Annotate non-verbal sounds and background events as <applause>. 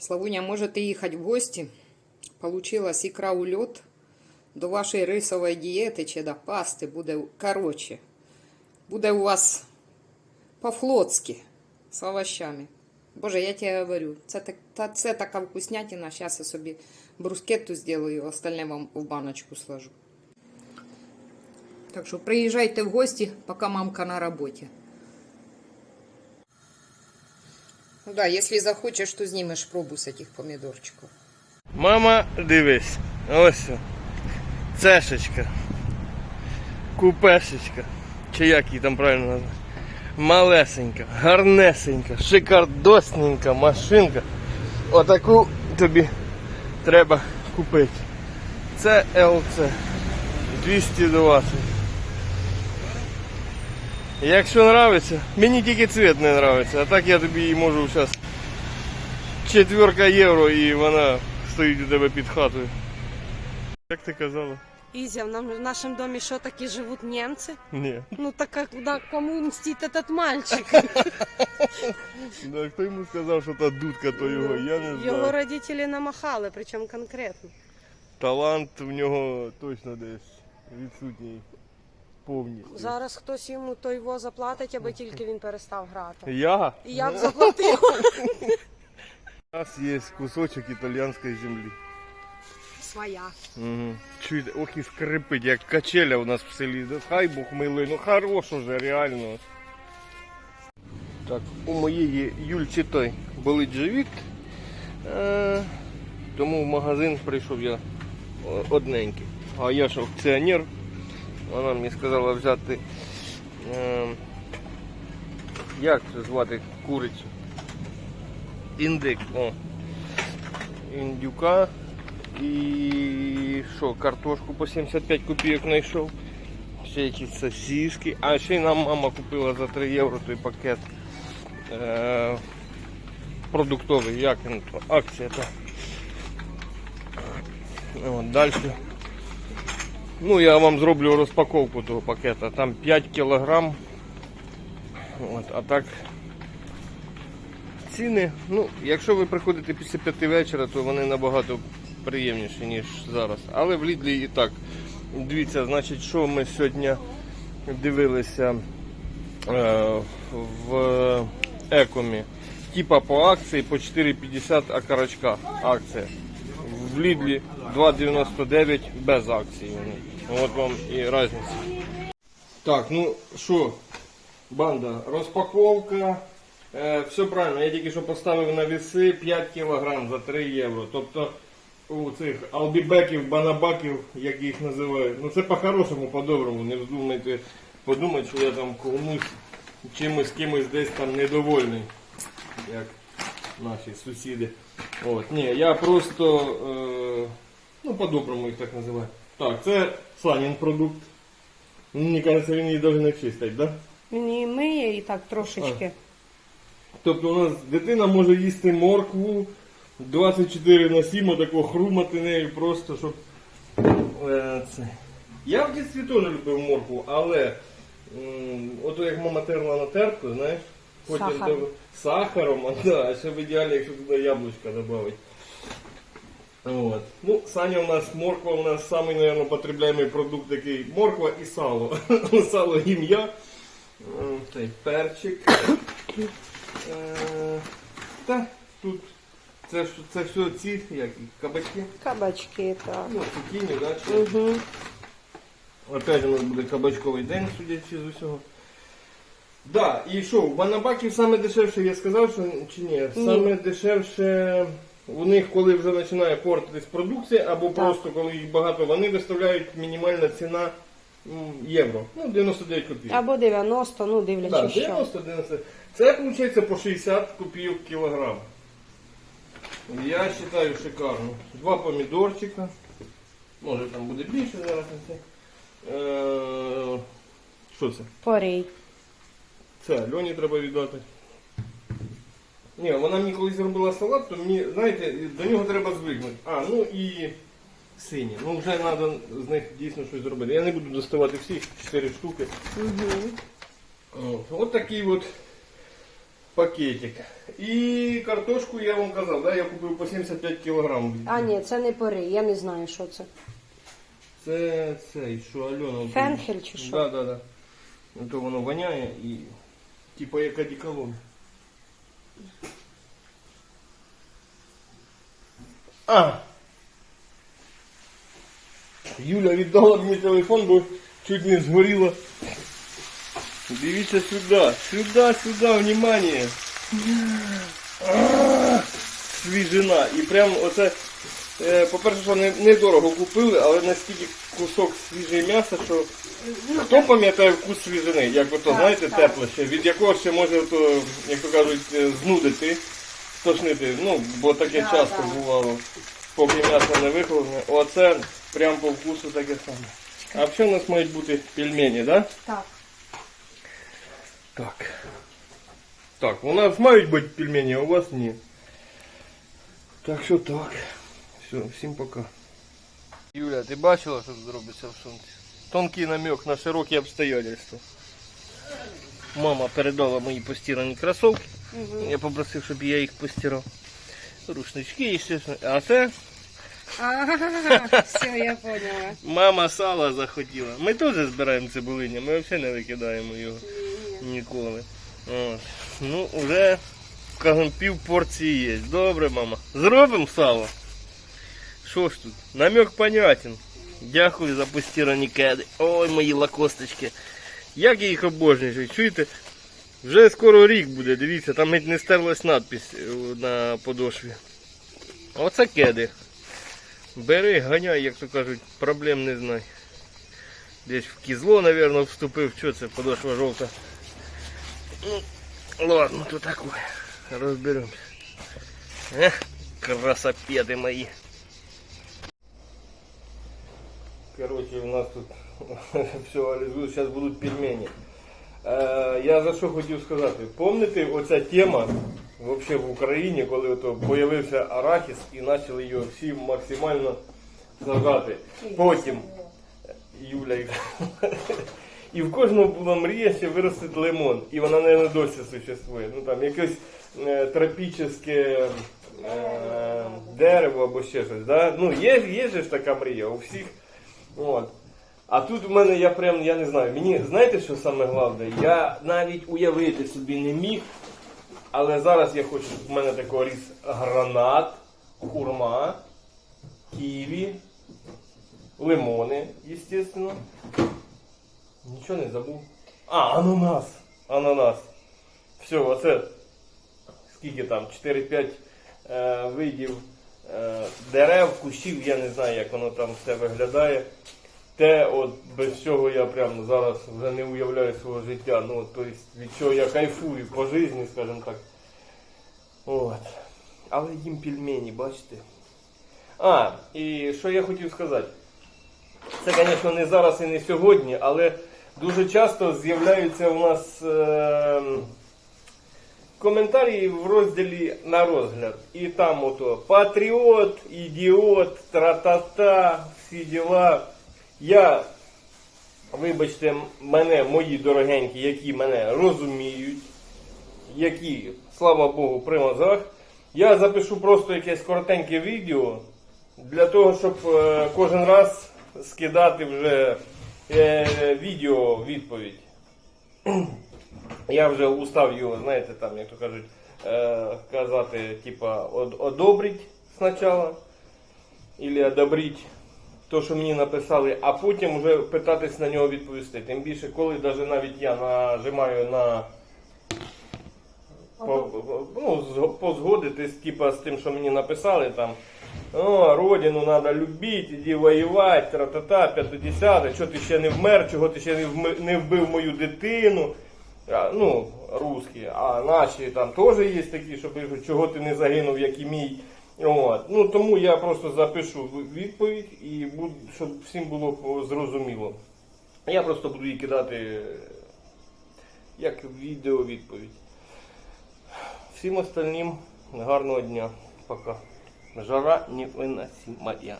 Славуня, можете їхати в гості. Получилась ікра ульот. До вашої рисової дієти чи до пасти буде, короче, буде у вас по-флотськи з овощами. Боже, я тебе говорю, це, так, та, це така вкуснятина. Зараз я собі брускетту зроблю, остальне вам в баночку сложу. Так що приїжджайте в гості, поки мамка на роботі. Ну да, если захочешь, то снимешь пробу с этих помидорчиков. Мама, дивись, ось. Цешечка. Купешечка. Чи як її там правильно назвати? Малесенька, гарнесенька, шикардосненька машинка. Отаку тобі треба купити. Це ЛЦ 220. Якщо нравиться, мені тільки цвіт не нравиться, а так я тобі її можу зараз четверка євро і вона стоїть у тебе під хатою. Як ти казала? Изя, в, нашем доме что, таки живут немцы? Ні. Ну так как, куда, кому мстит этот мальчик? Да, хто йому сказав, що та дудка то його, я не Его знаю. родители намахали, причем конкретно. Талант в нього точно десь відсутній повністю. Зараз хтось йому той його заплатить, аби тільки він перестав грати. Я? І я б заплатила. У нас є кусочок італійської землі. Своя. Угу. Чуєте, ох і скрипить, як качеля у нас в селі. Хай Бог милий, ну хорош уже, реально. Так, у моєї Юльчі той болить живіт. Е, тому в магазин прийшов я одненький. А я ж аукціонер. Вона мені сказала взяти. Е, як це звати курицю? Індик. О. Індюка. І що, картошку по 75 копійок знайшов. Ще якісь сосиски. А ще й нам мама купила за 3 євро той пакет е- продуктовий, як він то, акція далі. Ну, я вам зроблю розпаковку того пакета. Там 5 кілограм. От, а так ціни, ну, якщо ви приходите після п'яти вечора, то вони набагато приємніші, ніж зараз. Але в Лідлі і так. Дивіться, значить, що ми сьогодні дивилися е, в екомі. Типа по акції по 4,50 окорочка акція. В Лідлі 2,99 без акції. От вам і різниця. Так, ну що, банда, розпаковка. Е, все правильно, я тільки що поставив на віси 5 кг за 3 євро. Тобто у цих албібеків, банабаків, як їх називають. Ну це по-хорошому, по-доброму. Не вздумайте подумати, що я там комусь чимось кимось десь там недовольний, як наші сусіди. От, ні, я просто е, ну по-доброму їх так називаю. Так, це Санін продукт. Мені кажеться, він її навіть не чистить, так? Да? Її миє і так трошечки. Тобто у нас дитина може їсти моркву 24 на 7, отако хрумати нею просто, щоб. Е, це. Я в дитинстві теж любив моркву, але м, ото як мама терла на терку, знаєш, потім Сахаром. до- сахаром, <laughs> а да, а ще в ідеалі, якщо туди яблучка додати. От. Ну, Саня у нас морква, у нас самий, мабуть, потребляємий продукт такий морква і сало. <laughs> сало їм я. М, Цей перчик. Е, Та тут це, ж- це все ці як, їх, кабачки. Кабачки, так. Ну, цукіні, да, чи... Угу. Опять у нас буде кабачковий день, судячи з усього. Да, і що, у банабаків саме дешевше, я сказав, що чи ні? Саме дешевше у них, коли вже починає портитись продукція, або просто коли їх багато, вони виставляють мінімальна ціна м, євро. Ну, 99 копійок. Або 90, ну Так, дивлячись що. 90 90 Це виходить по 60 копійок кілограм. Я вважаю шикарно. Два помідорчика. Може там буде більше зараз на це. Е, Що це? Порій. Це Льоні треба віддати. Ні, вона мені колись зробила салат, то мені, знаєте, до нього треба звикнути. А, ну і сині. Ну вже треба з них дійсно щось зробити. Я не буду доставати всіх 4 штуки. Угу. От, от такий от пакетик. І картошку я вам казав, да, я купив по 75 кг. А ні, це не пори, я не знаю, що це. Це цей, що Альона. Фенхель чи що? Да, да, да. Ну, То воно воняє і типа як одеколон. А! Юля віддала мені телефон, бо чуть не згоріла. Дивіться сюди, сюди, сюди, внимание. А, Свіжина. І прям оце, е, По-перше, що не- недорого купили, але настільки кусок свіжого м'яса, що хто пам'ятає вкус свіжини, як ото, знаєте, тепле ще, від якого ще може, то, як то кажуть, е, знудити, стошнити. Ну, бо таке Да, часто да. бувало, поки м'ясо не виховане. Оце прям по вкусу таке саме. А взагалі у нас мають бути пельмені? Да? Так. Так. Так, у нас мають бути пельмені, а у вас ні. Так що так. Все, всім пока. Юля, ти бачила, що тут робиться в сумці? Тонкий намек на широкі обстоятельства. Мама передала мої постірані кросовки. Я попросив, щоб я їх постирав. Рушнички, естественно. А це <laughs> Все, я поняла. мама сала захотіла. Ми теж збираємо цибулиня, ми взагалі не викидаємо його. Ніколи. От. Ну, вже, скажем, пів порції є. Добре, мама. Зробимо сало. Що ж тут? Намек понятен. Дякую за постірані кеди. Ой, мої лакосточки. Як я їх обожнюю. Чуєте? Вже скоро рік буде, дивіться, там геть не стерлась надпись е, на подошві. Оце кеди. Бери, ганяй, як то кажуть, проблем не знай. Десь в кізло, мабуть, вступив. Що це подошва жовта? Ну, ладно, то такое. Разберемся. Эх, красопеды Короче, у нас тут <laughs> все реалізує, зараз будуть пельмені. Е, я за що хотів сказати? Помните оця тема вообще в Україні, коли ото появився арахіс і почали його всі максимально сажати. Потім Юля. і- <laughs> в кожного була мрія ще виростити лимон. І вона, мабуть, досі существує. Ну там якесь е, тропічне е, дерево або ще щось. Да? Ну, є, є ж така мрія у всіх. От. А тут у мене я прям, я не знаю, мені знаєте, що саме головне? Я навіть уявити собі не міг, але зараз я хочу, щоб в мене такий ріс гранат, хурма, ківі, лимони, естественно. Нічого не забув. А, ананас. Ананас. Все, оце скільки там? 4-5 е, видів дерев, кущів, я не знаю, як воно там все виглядає. Те, от без чого я прямо зараз вже не уявляю свого життя. Ну, тобто від чого я кайфую по житті, скажімо так. От. Але їм пельмені, бачите. А, і що я хотів сказати. Це, звісно, не зараз і не сьогодні, але дуже часто з'являються у нас е, коментарі в розділі на розгляд. І там ото патріот, ідіот, тра-та-та, всі діла. Я, вибачте, мене, мої дорогенькі, які мене розуміють, які, слава Богу, при мозгах, я запишу просто якесь коротеньке відео для того, щоб е, кожен раз скидати вже е, відео відповідь. Я вже устав його, знаєте, там, як то кажуть, е, казати, типа, од- одобрить спочатку, або одобрить то, що мені написали, а потім вже питатись на нього відповісти. Тим більше, коли навіть навіть я нажимаю на по, ну, позгодитись, типа, з тим, що мені написали там. О, родину треба любити, іди воювати, тра-та-та, 50 що ти ще не вмер, чого ти ще не вбив мою дитину. А, ну, русські, а наші там теж є такі, що пишуть, чого ти не загинув, як і мій. От. Ну, тому я просто запишу відповідь і буду, щоб всім було зрозуміло. Я просто буду її кидати е, як відео відповідь. Всім остальним гарного дня. Пока. Жара невыносимая.